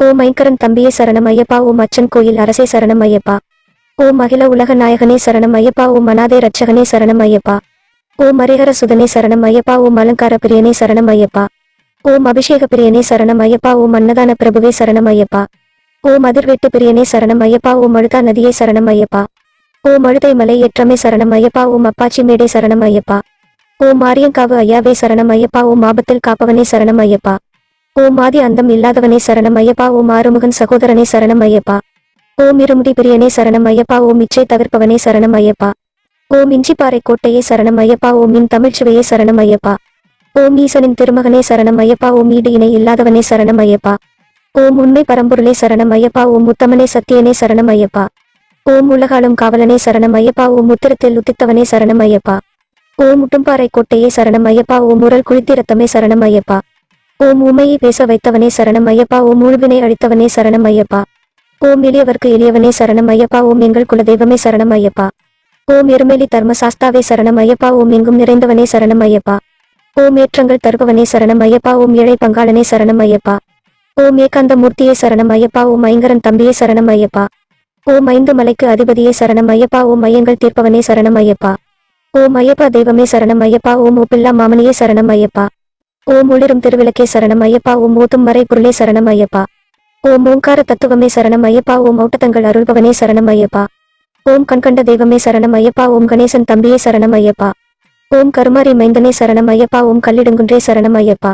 ஓ மைங்கரன் தம்பியே சரணம் ஐயப்பா ஓ மச்சன் கோயில் அரசே சரணம் ஐயப்பா. ஓ மகிழ உலக நாயகனே சரணம் ஐயப்பா ஓ மனாதே ரட்சகனே சரணம் ஐயப்பா. ஓ மரிகர சுதனே சரணம் ஐயப்பா ஓ அலங்கார பிரியனே சரணம் ஐயப்பா. ஓம் அபிஷேக பிரியனே சரணம் ஐயப்பா ஓம் அன்னதான பிரபுவே சரணம் ஐயப்பா. ஓம் அதிர்வெட்டு பிரியனே சரணம் ஐயப்பா ஓம் அழுதா நதியே சரணம் ஐயப்பா. ஓம் அழுதை மலை ஏற்றமே சரணம் ஐயப்பா ஓம் அப்பாச்சி மேடே சரணம் ஐயப்பா. ஓம் மாரியங்காவு ஐயாவே சரணம் ஐயப்பா ஓம் ஆபத்தில் காப்பவனே சரணம் ஐயப்பா. ஓம் ஆதி அந்தம் இல்லாதவனே சரணம் ஐயப்பா ஓம் ஆறுமுகன் சகோதரனே சரணம் ஐயப்பா. ஓம் இருமுடி பிரியனே சரணம் ஐயப்பா ஓம் இச்சை தவிர்ப்பவனே சரணம் ஐயப்பா. ஓம் இஞ்சிப்பாறை கோட்டையே சரணம் ஐயப்பா ஓம் இன் தமிழ்ச்சுவையே சரணம் ஐயப்பா. ஓம் ஈசனின் திருமகனே சரணம் ஐயப்பா ஓம் ஈடு இணை இல்லாதவனே சரணம் ஐயப்பா. ஓம் உண்மை பரம்பொருளே சரணம் ஐயப்பா ஓம் உத்தமனே சத்தியனே சரணம் ஐயப்பா. ஓம் உலகாலும் காவலனே சரணம் ஐயப்பா ஓம் உத்திரத்தில் உத்தித்தவனே சரணம் ஐயப்பா. ஓம் முட்டும்பாறை கோட்டையே சரணம் ஐயப்பா ஓம் உரல் குளித்திரத்தமே சரணம் ஐயப்பா. ஓம் உமையை பேச வைத்தவனே சரணம் ஐயப்பா ஓம் உழுவினை அழித்தவனே சரணம் ஐயப்பா. ஓம் எளியவர்க்கு எளியவனே சரணம் ஐயப்பா ஓம் எங்கள் குலதெய்வமே சரணம் ஐயப்பா. ஓம் எருமேலி தர்மசாஸ்தாவே சரணம் ஐயப்பா ஓம் எங்கும் நிறைந்தவனே சரணம் ஐயப்பா. ஓம் ஏற்றங்கள் தருபவனே சரணம் ஐயப்பா ஓம் ஏழை பங்காளனே சரணம் ஐயப்பா. ஓம் ஏகாந்த மூர்த்தியே சரணம் ஐயப்பா ஓம் ஐங்கரன் தம்பியே சரணம் ஐயப்பா. ஓம் ஐந்து மலைக்கு அதிபதியே சரணம் ஐயப்பா ஓம் ஐயங்கள் தீர்ப்பவனே சரணம் ஐயப்பா. ஓம் ஐயப்பா தெய்வமே சரணம் ஐயப்பா ஓம் ஒப்பில்லா மாமனியே சரணம் ஐயப்பா. ஓம் ஒளிரும் திருவிளக்கே சரணம் ஐயப்பா ஓம் ஓத்தும் மறை பொருளே சரணம் ஐயப்பா. ஓம் ஓங்கார தத்துவமே சரணம் ஐயப்பா ஓம் ஓட்டத்தங்கள் அருள்பவனே சரணம் ஐயப்பா. ஓம் கண்கண்ட தெய்வமே சரணம் ஐயப்பா ஓம் கணேசன் தம்பியே சரணம் ஐயப்பா. ஓம் கருமாரி மைந்தனே சரணம் ஐயப்பா ஓம் கல்லிடுங்குன்றே சரணம் ஐயப்பா.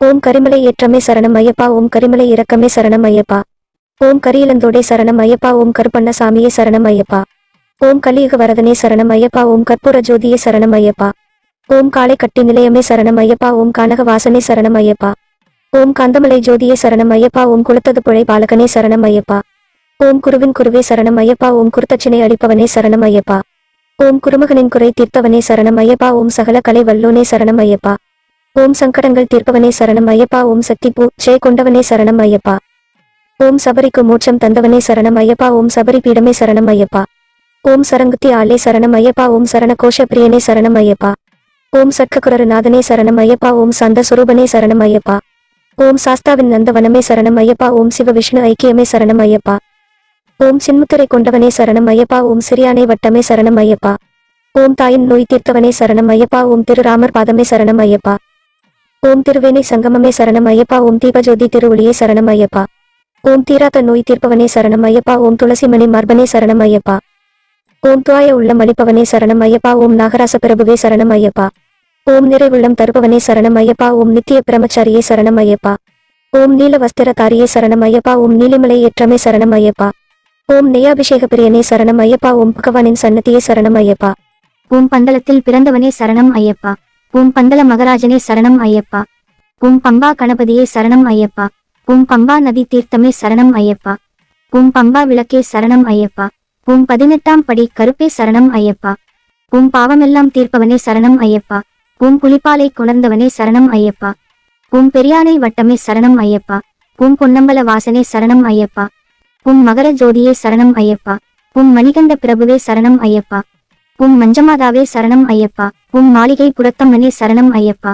ஓம் கரிமலை ஏற்றமே சரணம் ஐயப்பா ஓம் கரிமலை இறக்கமே சரணம் ஐயப்பா. ஓம் கரியலந்தோடே சரணம் ஐயப்பா ஓம் கருப்பண்ண சாமியே சரணம் ஐயப்பா. ஓம் கலியுக வரதனே சரணம் ஐயப்பா ஓம் கற்பூர ஜோதியே சரணம் ஐயப்பா. ஓம் காளை கட்டி நிலையமே சரணம் ஐயப்பா ஓம் கானக வாசனே சரணம் ஐயப்பா. ஓம் காந்தமலை ஜோதியே சரணம் ஐயப்பா ஓம் குளத்தது புழை பாலகனே சரணம் ஐயப்பா. ஓம் குருவின் குருவே சரணம் ஐயப்பா ஓம் குருத்தச்சினை அளிப்பவனே சரணம் ஐயப்பா. ஓம் குருமகனின் குறை தீர்த்தவனே சரணம் ஐயப்பா ஓம் சகல கலை வல்லோனே சரணம் ஐயப்பா. ஓம் சங்கடங்கள் தீர்ப்பவனே சரணம் ஐயப்பா ஓம் சக்தி பூ ஜெய கொண்டவனே சரணம் ஐயப்பா. ஓம் சபரிக்கு மோட்சம் தந்தவனே சரணம் ஐயப்பா ஓம் சபரி பீடமே சரணம் ஐயப்பா. ஓம் சரங்குத்தி ஆளே சரணம் ஐயப்பா ஓம் சரண கோஷ பிரியனே சரணம் ஐயப்பா. ஓம் சட்ககுரரு நாதனே சரணம் ஐயப்பா ஓம் சந்த சுரூபனே சரணம் ஐயப்பா ஓம் சாஸ்தாவின் நந்தவனமே சரணம் ஐயப்பா ஓம் சிவ விஷ்ணு ஐக்கியமே சரணம் ஐயப்பா ஓம் சின்முத்திரை கொண்டவனே சரணம் ஐயப்பா ஓம் சிறியானை வட்டமே சரணம் ஐயப்பா ஓம் தாயின் நோய் தீர்த்தவனே சரணம் ஐயப்பா ஓம் திருராமர் பாதமே சரணம் ஐயப்பா ஓம் திருவேணி சங்கமமே சரணம் ஐயப்பா ஓம் தீபஜோதி திருவுளியே சரணம் ஐயப்பா ஓம் தீராத நோய் தீர்ப்பவனே சரணம் ஐயப்பா ஓம் துளசிமணி மர்பனே சரணம் ஐயப்பா ஓம் துவாய உள்ளம் அளிப்பவனே சரணம் ஐயப்பா ஓம் நாகராச பிரபுவே சரணம் ஐயப்பா ஓம் நிறைவுள்ளம் தருபவனே சரணம் ஐயப்பா ஓம் நித்திய பிரமச்சாரியே சரணம் ஐயப்பா ஓம் நீல வஸ்திரதாரியே சரணம் ஐயப்பா ஓம் நீலிமலை ஏற்றமே சரணம் ஐயப்பா ஓம் நெய்யாபிஷேக பிரியனே சரணம் ஐயப்பா ஓம் பகவானின் சன்னதியே சரணம் ஐயப்பா ஓம் பந்தளத்தில் பிறந்தவனே சரணம் ஐயப்பா ஓம் பந்தள மகராஜனே சரணம் ஐயப்பா ஓம் பம்பா கணபதியே சரணம் ஐயப்பா ஓம் பம்பா நதி தீர்த்தமே சரணம் ஐயப்பா ஓம் பம்பா விளக்கே சரணம் ஐயப்பா பூம் பதினெட்டாம் படி கருப்பே சரணம் ஐயப்பா பூம் பாவமெல்லாம் தீர்ப்பவனே சரணம் ஐயப்பா பூம் புலிப்பாலை குணர்ந்தவனே சரணம் ஐயப்பா பூம் பெரியானை வட்டமே சரணம் ஐயப்பா பூம் பொன்னம்பல வாசனே சரணம் ஐயப்பா பூம் மகர ஜோதியே சரணம் ஐயப்பா பூம் மணிகண்ட பிரபுவே சரணம் ஐயப்பா பூம் மஞ்சமாதாவே சரணம் ஐயப்பா பூம் மாளிகை புறத்தம்மனே சரணம் ஐயப்பா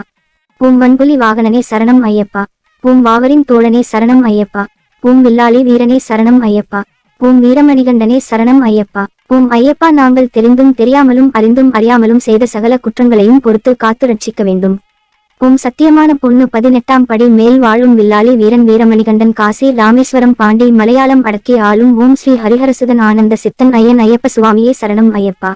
பூம் வன்புலி வாகனனே சரணம் ஐயப்பா பூம் வாவரின் தோழனே சரணம் ஐயப்பா பூம் வில்லாளி வீரனே சரணம் ஐயப்பா ஓம் வீரமணிகண்டனே சரணம் ஐயப்பா. ஓம் ஐயப்பா நாங்கள் தெரிந்தும் தெரியாமலும் அறிந்தும் அறியாமலும் செய்த சகல குற்றங்களையும் பொறுத்து காத்து ரட்சிக்க வேண்டும். உம் சத்தியமான பொண்ணு பதினெட்டாம் படி மேல் வாழும் வில்லாளி வீரன் வீரமணிகண்டன் காசி ராமேஸ்வரம் பாண்டி மலையாளம் அடக்கி ஆளும் ஓம் ஸ்ரீ ஹரிஹரசுதன் ஆனந்த சித்தன் ஐயன் ஐயப்ப சுவாமியே சரணம் ஐயப்பா.